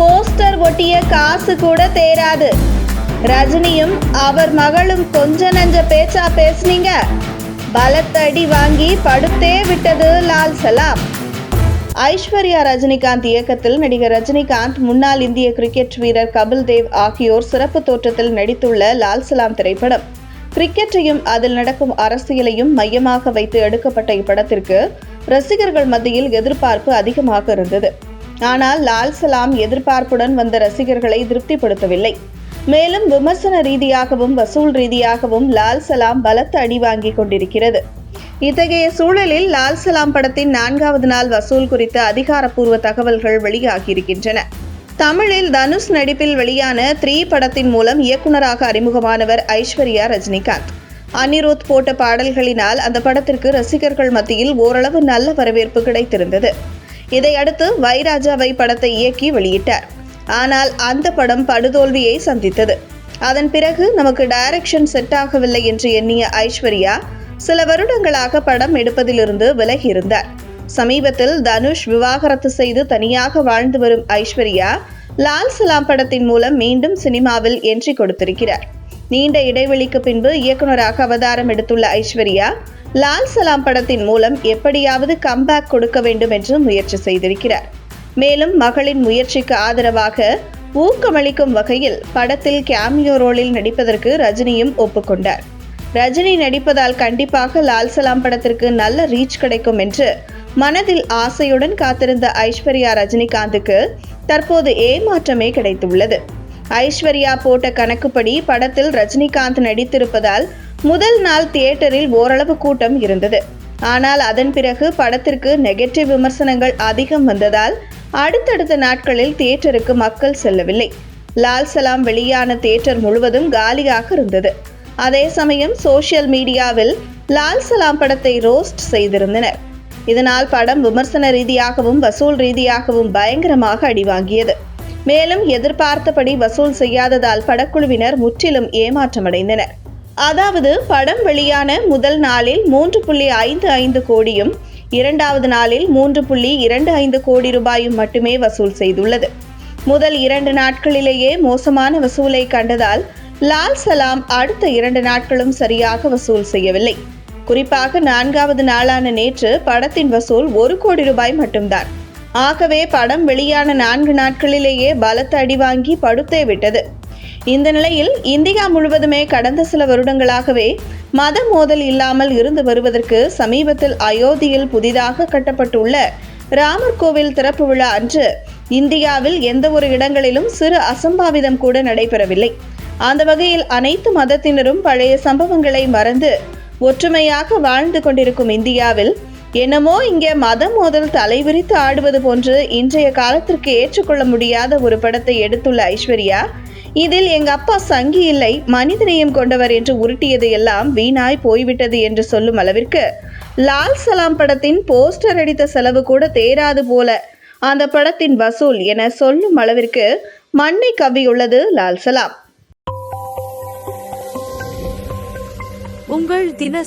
Poster ஒட்டிய காசு கூட தேராது. ரஜினியும் அவர் மகளும் கொஞ்ச நஞ்ச பேச்சா பேசுனீங்க. பலத்தடி வாங்கி படுத்தே விட்டது லால் சலாம். ஐஸ்வர்யா ரஜினிகாந்த் இயக்கத்தில் நடிகர் ரஜினிகாந்த் முன்னாள் இந்திய கிரிக்கெட் வீரர் கபில் தேவ் ஆகியோர் சிறப்பு தோற்றத்தில் நடித்துள்ள லால் சலாம் திரைப்படம். கிரிக்கெட்டையும் அதில் நடக்கும் அரசியலையும் மையமாக வைத்து எடுக்கப்பட்ட இப்படத்திற்கு ரசிகர்கள் மத்தியில் எதிர்பார்ப்பு அதிகமாக இருந்தது. ஆனால் லால் சலாம் எதிர்பார்ப்புடன் வந்த ரசிகர்களை திருப்திப்படுத்தவில்லை. மேலும் விமர்சன ரீதியாகவும் வசூல் ரீதியாகவும் லால் சலாம் பலத்த அடி வாங்கிக் கொண்டிருக்கிறது. இத்தகைய சூழலில் லால் சலாம் படத்தின் நான்காவது நாள் வசூல் குறித்த அதிகாரப்பூர்வ தகவல்கள் வெளியாகியிருக்கின்றன. தமிழில் தனுஷ் நடிப்பில் வெளியான த்ரீ படத்தின் மூலம் இயக்குனராக அறிமுகமானவர் ஐஸ்வர்யா ரஜினிகாந்த். அனிருத் போட்ட பாடல்களினால் அந்த படத்திற்கு ரசிகர்கள் மத்தியில் ஓரளவு நல்ல வரவேற்பு கிடைத்திருந்தது. இதையடுத்து வைராஜாவை படத்தை இயக்கி வெளியிட்டார். ஆனால் அந்த படம் படுதோல்வியை சந்தித்தது. அதன் பிறகு நமக்கு டைரக்ஷன் செட் ஆகவில்லை என்று எண்ணிய ஐஸ்வர்யா சில வருடங்களாக படம் எடுப்பதிலிருந்து விலகியிருந்தார். சமீபத்தில் தனுஷ் விவாகரத்து செய்து தனியாக வாழ்ந்து வரும் ஐஸ்வர்யா லால் சலாம் படத்தின் மூலம் மீண்டும் சினிமாவில் என்ட்ரி கொடுத்திருக்கிறார். நீண்ட இடைவெளிக்கு பின்பு இயக்குனராக அவதாரம் எடுத்துள்ள ஐஸ்வர்யா லால் சலாம் படத்தின் மூலம் எப்படியாவது கம்பேக் கொடுக்க வேண்டும் என்று முயற்சி செய்திருக்கிறார். மேலும் மகளின் முயற்சிக்கு ஆதரவாக ஊக்கமளிக்கும் வகையில் படத்தில் கேமியோ ரோலில் நடிப்பதற்கு ரஜினியும் ஒப்புக்கொண்டார். ரஜினி நடிப்பதால் கண்டிப்பாக லால் சலாம் படத்திற்கு நல்ல ரீச் கிடைக்கும் என்று மனதில் ஆசையுடன் காத்திருந்த ஐஸ்வர்யா ரஜினிகாந்துக்கு தற்போது ஏமாற்றமே கிடைத்துள்ளது. ஐஸ்வர்யா போட்ட கணக்குப்படி படத்தில் ரஜினிகாந்த் நடித்திருப்பதால் முதல் நாள் தியேட்டரில் ஓரளவு கூட்டம் இருந்தது. ஆனால் அதன் பிறகு படத்திற்கு நெகட்டிவ் விமர்சனங்கள் அதிகம் வந்ததால் அடுத்தடுத்த நாட்களில் தியேட்டருக்கு மக்கள் செல்லவில்லை. லால் சலாம் வெளியான தியேட்டர் முழுவதும் காலியாக இருந்தது. அதே சமயம் சோஷியல் மீடியாவில் லால் சலாம் படத்தை ரோஸ்ட் செய்திருந்தனர். இதனால் படம் விமர்சன ரீதியாகவும் வசூல் ரீதியாகவும் பயங்கரமாக அடிவாங்கியது. மேலும் எதிர்பார்த்தபடி வசூல் செய்யாததால் படக்குழுவினர் முற்றிலும் ஏமாற்றமடைந்தனர். அதாவது படம் வெளியான முதல் நாளில் மூன்று புள்ளி ஐந்து ஐந்து கோடியும் இரண்டாவது நாளில் மூன்று புள்ளி இரண்டு ஐந்து கோடி ரூபாயும் மட்டுமே வசூல் செய்துள்ளது. முதல் இரண்டு நாட்களிலேயே மோசமான வசூலை கண்டதால் லால் சலாம் அடுத்த இரண்டு நாட்களும் சரியாக வசூல் செய்யவில்லை. குறிப்பாக நான்காவது நாளான நேற்று படத்தின் வசூல் ஒரு கோடி ரூபாய் மட்டும்தான். ஆகவே படம் வெளியான நான்கு நாட்களிலேயே பலத்த அடி வாங்கி படுத்தே விட்டது. இந்த நிலையில் இந்தியா முழுவதுமே கடந்த சில வருடங்களாகவே மத மோதல் இல்லாமல் இருந்து வருவதற்கு சமீபத்தில் அயோத்தியில் புதிதாக கட்டப்பட்டுள்ள ராமர் கோவில் திறப்பு விழா அன்று இந்தியாவில் எந்த ஒரு இடங்களிலும் சிறு அசம்பாவிதம் கூட நடைபெறவில்லை. அந்த வகையில் அனைத்து மதத்தினரும் பழைய சம்பவங்களை மறந்து ஒற்றுமையாக வாழ்ந்து கொண்டிருக்கும் இந்தியாவில் என்னமோ இங்கே மத மோதல் தலைவிரித்து ஆடுவது போன்று இன்றைய காலத்திற்கு ஏற்றுக்கொள்ள முடியாத ஒரு படத்தை எடுத்துள்ள ஐஸ்வர்யா இதில் எங்க அப்பா சங்கி இல்லை மனிதநேயம் கொண்டவர் என்று உருட்டியது எல்லாம் வீணாய் போய்விட்டது என்று சொல்லும் அளவிற்கு லால் சலாம் படத்தின் போஸ்டர் அடித்த செலவு கூட தேராது போல. அந்த படத்தின் வசூல் என சொல்லும் அளவிற்கு மண்ணை கவ்வியுள்ளது லால் சலாம். உங்கள் தின